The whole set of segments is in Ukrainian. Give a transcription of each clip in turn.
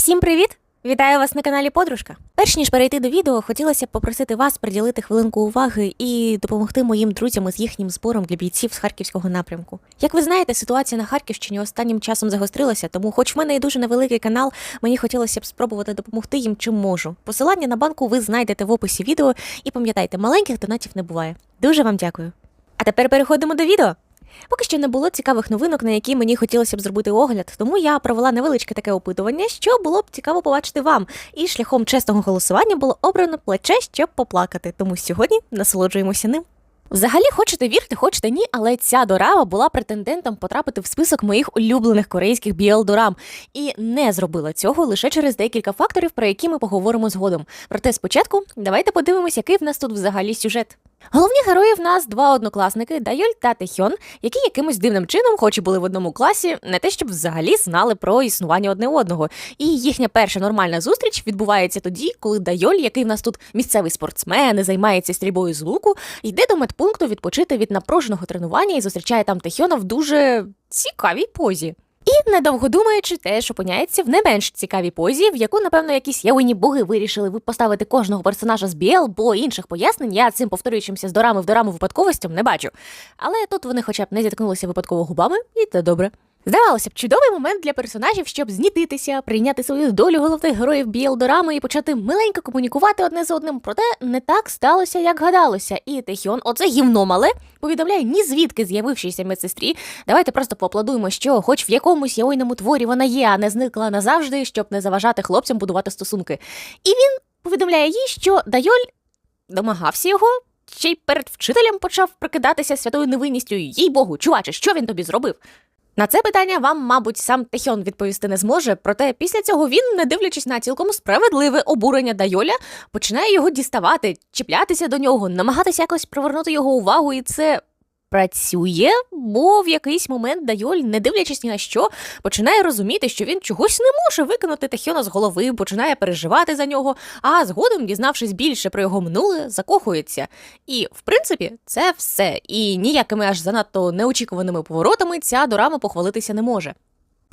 Всім привіт! Вітаю вас на каналі Подружка. Перш ніж перейти до відео, хотілося б попросити вас приділити хвилинку уваги і допомогти моїм друзям із їхнім збором для бійців з харківського напрямку. Як ви знаєте, ситуація на Харківщині останнім часом загострилася, тому, хоч в мене і дуже невеликий канал, мені хотілося б спробувати допомогти їм чим можу. Посилання на банку ви знайдете в описі відео і пам'ятайте, маленьких донатів не буває. Дуже вам дякую. А тепер переходимо до відео. Поки що не було цікавих новинок, на які мені хотілося б зробити огляд, тому я провела невеличке таке опитування, що було б цікаво побачити вам. І шляхом чесного голосування було обрано плече, щоб поплакати. Тому сьогодні насолоджуємося ним. Взагалі, хочете вірте, хочете ні, але ця дорама була претендентом потрапити в список моїх улюблених корейських BL-дорам і не зробила цього лише через декілька факторів, про які ми поговоримо згодом. Проте спочатку давайте подивимось, який в нас тут взагалі сюжет. Головні герої в нас два однокласники Дайоль та Техьон, які якимось дивним чином, хоч і були в одному класі, не те щоб взагалі знали про існування одне одного. І їхня перша нормальна зустріч відбувається тоді, коли Дайоль, який в нас тут місцевий спортсмен, і займається стрільбою з луку, йде до медпункту відпочити від напруженого тренування і зустрічає там Техьона в дуже цікавій позі. І недовго думаючи, теж опиняється в не менш цікавій позі, в яку, напевно, якісь явині боги вирішили ви поставити кожного персонажа з BL, бо інших пояснень я цим повторюючимся з дорами в дораму випадковостям не бачу. Але тут вони хоча б не зіткнулися випадково губами, і це добре. Здавалося б, чудовий момент для персонажів, щоб знітитися, прийняти свою долю головних героїв BL дорами і почати миленько комунікувати одне з одним. Проте не так сталося, як гадалося. І Техіон, оце гівно мале, повідомляє ні звідки з'явившійся медсестрі. Давайте просто поаплодуємо, що, хоч в якомусь яойному творі вона є, а не зникла назавжди, щоб не заважати хлопцям будувати стосунки. І він повідомляє їй, що Дайоль домагався його. Ще й перед вчителем почав прикидатися святою невинністю. Їй Богу, чуваче, що він тобі зробив? На це питання вам, мабуть, сам Техьон відповісти не зможе. Проте після цього він, не дивлячись на цілком справедливе обурення Дайоля, починає його діставати, чіплятися до нього, намагатися якось привернути його увагу, і це. Працює, бо в якийсь момент Дайоль, не дивлячись ні на що, починає розуміти, що він чогось не може викинути Техьона з голови, починає переживати за нього, а згодом, дізнавшись більше про його минуле, закохується. І, в принципі, це все. І ніякими аж занадто неочікуваними поворотами ця дорама похвалитися не може.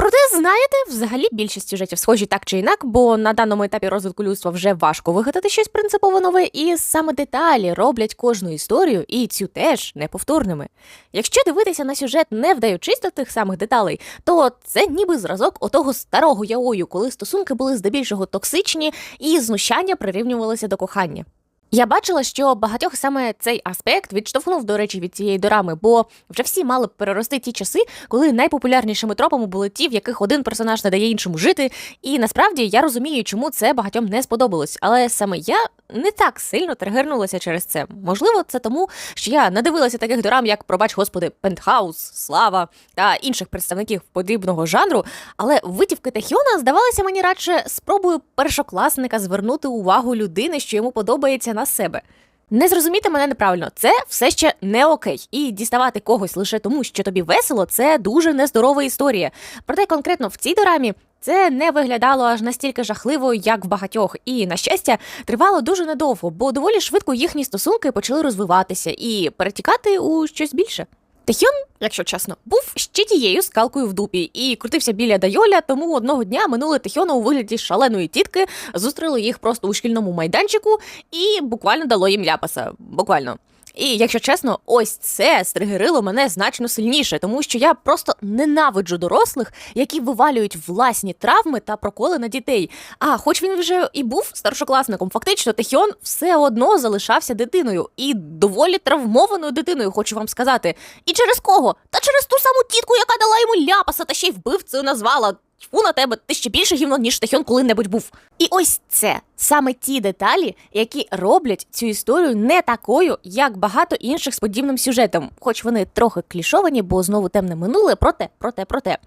Проте, знаєте, взагалі більшість сюжетів схожі так чи інак, бо на даному етапі розвитку людства вже важко вигадати щось принципово нове, і саме деталі роблять кожну історію і цю теж неповторними. Якщо дивитися на сюжет, не вдаючись до тих самих деталей, то це ніби зразок отого старого яою, коли стосунки були здебільшого токсичні і знущання прирівнювалися до кохання. Я бачила, що багатьох саме цей аспект відштовхнув, до речі, від цієї дорами, бо вже всі мали перерости ті часи, коли найпопулярнішими тропами були ті, в яких один персонаж не дає іншому жити. І насправді я розумію, чому це багатьом не сподобалось. Але саме я не так сильно тригернулася через це. Можливо, це тому, що я не дивилася таких дорам, як пробач господи, Пентхаус, Слава та інших представників подібного жанру. Але витівки Техіона здавалися мені радше спробою першокласника звернути увагу людини, що йому подобається на себе. Не зрозуміти мене неправильно, це все ще не окей. І діставати когось лише тому, що тобі весело, це дуже нездорова історія. Проте конкретно в цій дорамі це не виглядало аж настільки жахливо, як в багатьох. І, на щастя, тривало дуже недовго, бо доволі швидко їхні стосунки почали розвиватися і перетікати у щось більше. Техьон, якщо чесно, був ще тією скалкою в дупі і крутився біля Дайоля, тому одного дня минуле Тахьона у вигляді шаленої тітки, зустріли їх просто у шкільному майданчику і буквально дало їм ляпаса. Буквально. І якщо чесно, ось це стригерило мене значно сильніше, тому що я просто ненавиджу дорослих, які вивалюють власні травми та проколи на дітей. А хоч він вже і був старшокласником, фактично Техіон все одно залишався дитиною і доволі травмованою дитиною, хочу вам сказати. І через кого? Та через ту саму тітку, яка дала йому ляпаса та ще й вбивцею назвала. Тьфу на тебе, ти ще більше гівно, ніж Техьон коли-небудь був. І ось це саме ті деталі, які роблять цю історію не такою, як багато інших з подібним сюжетом, хоч вони трохи клішовані, бо знову темне минуле, проте, проте, проте.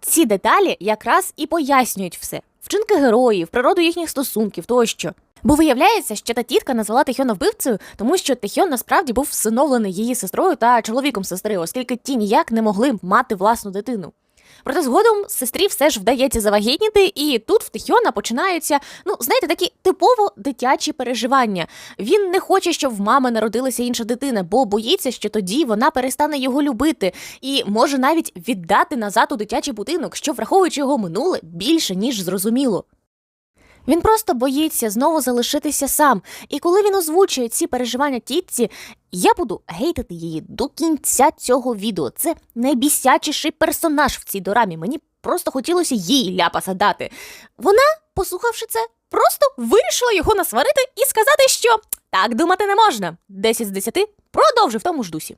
Ці деталі якраз і пояснюють все: вчинки героїв, природу їхніх стосунків тощо. Бо виявляється, що та тітка назвала Техьона вбивцею, тому що Техьон насправді був всиновлений її сестрою та чоловіком сестри, оскільки ті ніяк не могли мати власну дитину. Проте згодом сестрі все ж вдається завагітніти, і тут в Тихьона починаються, ну знаєте, такі типово дитячі переживання. Він не хоче, щоб в мами народилася інша дитина, бо боїться, що тоді вона перестане його любити і може навіть віддати назад у дитячий будинок, що, враховуючи його минуле, більше ніж зрозуміло. Він просто боїться знову залишитися сам. І коли він озвучує ці переживання тітці, я буду гейтити її до кінця цього відео. Це найбісячіший персонаж в цій дорамі. Мені просто хотілося їй ляпаса дати. Вона, послухавши це, просто вирішила його насварити і сказати, що так думати не можна. 10 з 10 продовжив в тому ж дусі.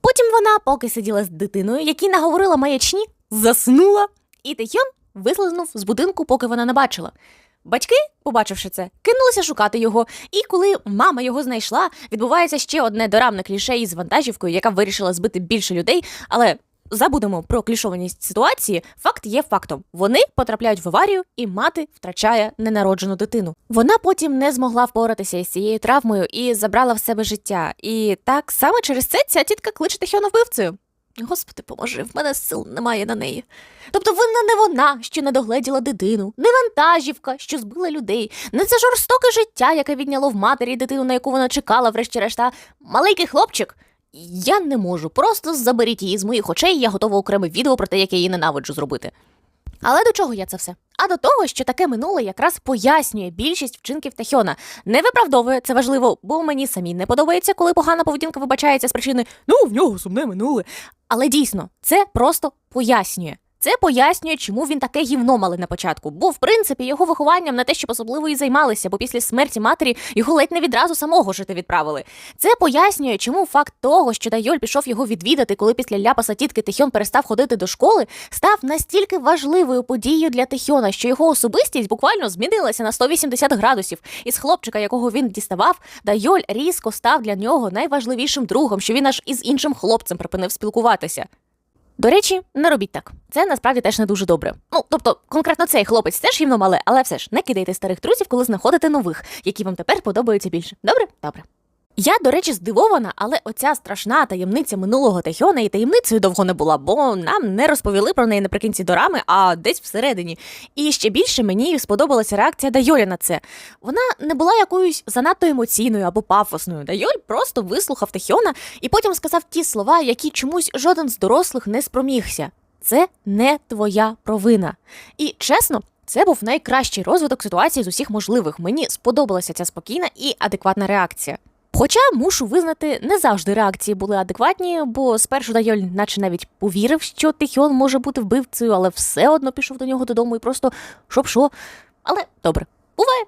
Потім вона, поки сиділа з дитиною, якій наговорила маячні, заснула, і Тихьон вислизнув з будинку, поки вона не бачила. Батьки, побачивши це, кинулися шукати його, і коли мама його знайшла, відбувається ще одне дорамне кліше із вантажівкою, яка вирішила збити більше людей, але. Забудемо про клішованість ситуації. Факт є фактом. Вони потрапляють в аварію, і мати втрачає ненароджену дитину. Вона потім не змогла впоратися із цією травмою і забрала в себе життя. І так саме через це ця тітка кличе Тихіона вбивцею. Господи, поможи, в мене сил немає на неї. Тобто винна не вона, що не догледіла дитину, не вантажівка, що збила людей, не це жорстоке життя, яке відняло в матері дитину, на яку вона чекала, врешті-решт, а маленький хлопчик. Я не можу. Просто заберіть її з моїх очей, я готова окреме відео про те, як я її ненавиджу зробити. Але до чого я це все? А до того, що таке минуле якраз пояснює більшість вчинків Тахьона. Не виправдовує це важливо, бо мені самі не подобається, коли погана поведінка вибачається з причини ну в нього сумне минуле. Але дійсно, це просто пояснює. Це пояснює, чому він таке гівно мали на початку. Бо, в принципі, його вихованням на те, щоб особливо і займалися, бо після смерті матері його ледь не відразу самого жити відправили. Це пояснює, чому факт того, що Дайоль пішов його відвідати, коли після ляпаса тітки Тихьон перестав ходити до школи, став настільки важливою подією для Тихьона, що його особистість буквально змінилася на 180 градусів. Із хлопчика, якого він діставав, Дайоль різко став для нього найважливішим другом, що він аж із іншим хлопцем припинив спілкуватися. До речі, не робіть так. Це насправді теж не дуже добре. Ну, тобто, конкретно цей хлопець теж гівно мале, але все ж не кидайте старих друзів, коли знаходите нових, які вам тепер подобаються більше. Добре? Добре. Я, до речі, здивована, але оця страшна таємниця минулого Тахьона і таємницею довго не була, бо нам не розповіли про неї наприкінці дорами, а десь всередині. І ще більше мені сподобалася реакція Дайоля на це. Вона не була якоюсь занадто емоційною або пафосною. Дайоль просто вислухав Тахьона і потім сказав ті слова, які чомусь жоден з дорослих не спромігся. Це не твоя провина. І чесно. Це був найкращий розвиток ситуації з усіх можливих. Мені сподобалася ця спокійна і адекватна реакція. Хоча мушу визнати, не завжди реакції були адекватні, бо спершу Дайоль наче навіть повірив, що Тихіон може бути вбивцею, але все одно пішов до нього додому і просто шоп-шо. Але добре, буває.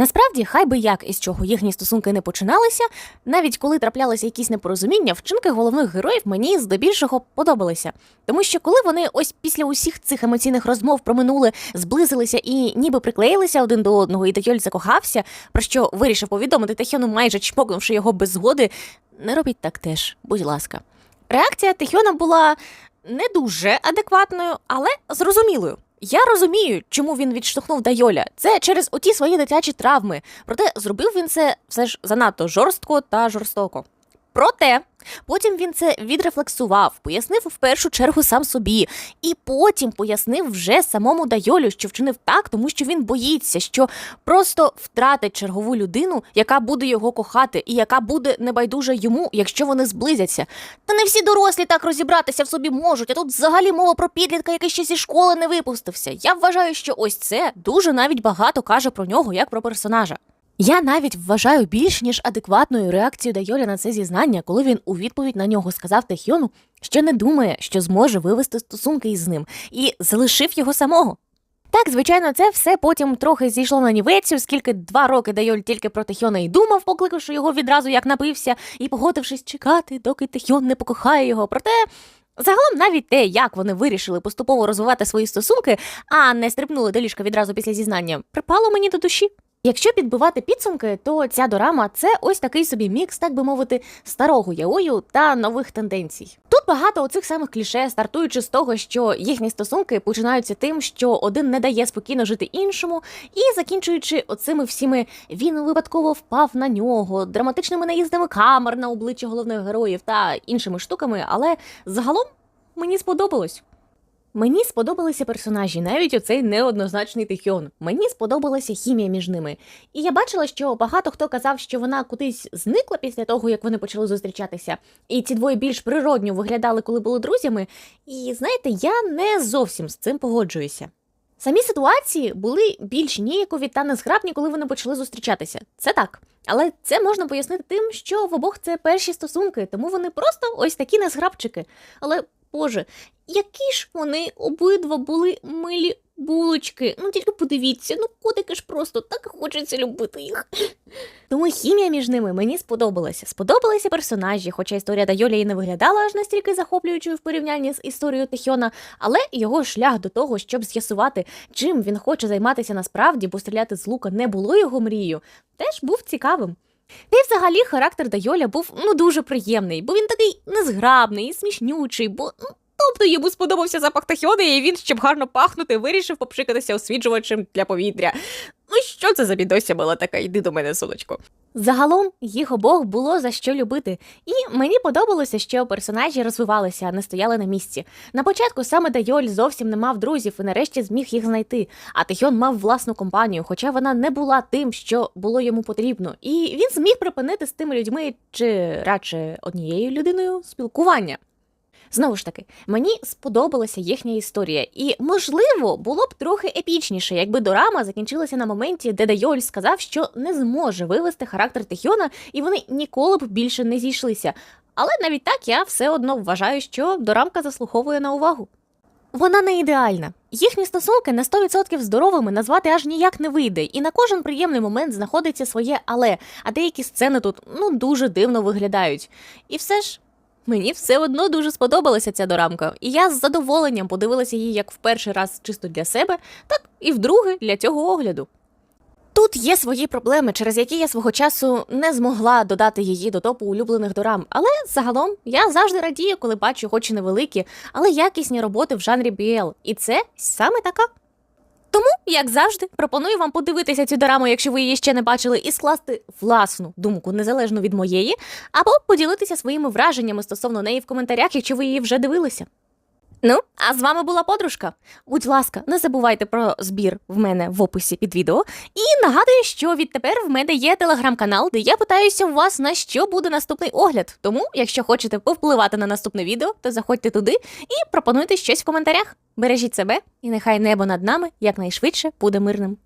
Насправді, хай би як із чого їхні стосунки не починалися, навіть коли траплялися якісь непорозуміння, вчинки головних героїв мені здебільшого подобалися. Тому що коли вони ось після усіх цих емоційних розмов про минуле зблизилися і ніби приклеїлися один до одного, і Тайоль закохався, про що вирішив повідомити Тахьону, майже чмокнувши його без згоди, не робіть так теж, будь ласка. Реакція Тихьона була не дуже адекватною, але зрозумілою. Я розумію, чому він відштовхнув Дайоля. Це через оті свої дитячі травми. Проте зробив він це все ж занадто жорстко та жорстоко. Проте потім він це відрефлексував, пояснив в першу чергу сам собі, і потім пояснив вже самому Дайолю, що вчинив так, тому що він боїться, що просто втратить чергову людину, яка буде його кохати, і яка буде небайдужа йому, якщо вони зблизяться. Та не всі дорослі так розібратися в собі можуть. А тут взагалі мова про підлітка, який ще зі школи не випустився. Я вважаю, що ось це дуже навіть багато каже про нього як про персонажа. Я навіть вважаю більш ніж адекватною реакцію Дайоля на це зізнання, коли він у відповідь на нього сказав Техьйону, що не думає, що зможе вивести стосунки із ним, і залишив його самого. Так, звичайно, це все потім трохи зійшло на нівець, оскільки два роки Дайоль тільки про Техьйона й думав, покликавши його відразу як напився, і погодившись чекати, доки Техьйон не покохає його. Проте. Загалом навіть те, як вони вирішили поступово розвивати свої стосунки, а не стрибнули до ліжка відразу після зізнання, припало мені до душі. Якщо підбивати підсумки, то ця дорама це ось такий собі мікс, так би мовити, старого яою та нових тенденцій. Тут багато оцих самих кліше, стартуючи з того, що їхні стосунки починаються тим, що один не дає спокійно жити іншому, і закінчуючи оцими всіми він випадково впав на нього, драматичними наїздами камер на обличчя головних героїв та іншими штуками, але загалом мені сподобалось. Мені сподобалися персонажі, навіть оцей неоднозначний Тихьон. Мені сподобалася хімія між ними. І я бачила, що багато хто казав, що вона кудись зникла після того, як вони почали зустрічатися. І ці двоє більш природньо виглядали, коли були друзями. І знаєте, я не зовсім з цим погоджуюся. Самі ситуації були більш ніякові та незграбні, коли вони почали зустрічатися. Це так. Але це можна пояснити тим, що в обох це перші стосунки, тому вони просто ось такі незграбчики. Але Боже, які ж вони обидва були милі булочки. Ну тільки подивіться, ну котики ж просто так хочеться любити їх. Тому хімія між ними мені сподобалася. Сподобалися персонажі, хоча історія Дайоля і не виглядала аж настільки захоплюючою в порівнянні з історією Тихьона, але його шлях до того, щоб з'ясувати, чим він хоче займатися насправді, бо стріляти з лука не було його мрією, теж був цікавим. Та й взагалі характер Дайоля був ну дуже приємний, бо він такий незграбний і смішнючий, бо ну, тобто йому сподобався запах тахіони, і він, щоб гарно пахнути, вирішив попшикатися освіджувачем для повітря. Ну що це за бідося була така? Йди до мене, сонечко. Загалом їх обох було за що любити, і мені подобалося, що персонажі розвивалися, а не стояли на місці. На початку саме Дайоль зовсім не мав друзів і нарешті зміг їх знайти. А Тихьон мав власну компанію, хоча вона не була тим, що було йому потрібно. І він зміг припинити з тими людьми, чи радше однією людиною спілкування. Знову ж таки, мені сподобалася їхня історія, і можливо було б трохи епічніше, якби дорама закінчилася на моменті, де Дайоль сказав, що не зможе вивести характер Тихьона, і вони ніколи б більше не зійшлися. Але навіть так я все одно вважаю, що дорамка заслуховує на увагу. Вона не ідеальна. Їхні стосунки на 100% здоровими назвати аж ніяк не вийде, і на кожен приємний момент знаходиться своє але, а деякі сцени тут ну дуже дивно виглядають. І все ж Мені все одно дуже сподобалася ця дорамка, і я з задоволенням подивилася її як в перший раз чисто для себе, так і вдруге для цього огляду. Тут є свої проблеми, через які я свого часу не змогла додати її до топу улюблених дорам. Але загалом я завжди радію, коли бачу, хоч і невеликі, але якісні роботи в жанрі BL. І це саме така. Тому, як завжди, пропоную вам подивитися цю дораму, якщо ви її ще не бачили, і скласти власну думку незалежно від моєї, або поділитися своїми враженнями стосовно неї в коментарях, якщо ви її вже дивилися. Ну, а з вами була подружка. Будь ласка, не забувайте про збір в мене в описі під відео. І нагадую, що відтепер в мене є телеграм-канал, де я питаюся у вас, на що буде наступний огляд. Тому, якщо хочете повпливати на наступне відео, то заходьте туди і пропонуйте щось в коментарях. Бережіть себе, і нехай небо над нами якнайшвидше буде мирним.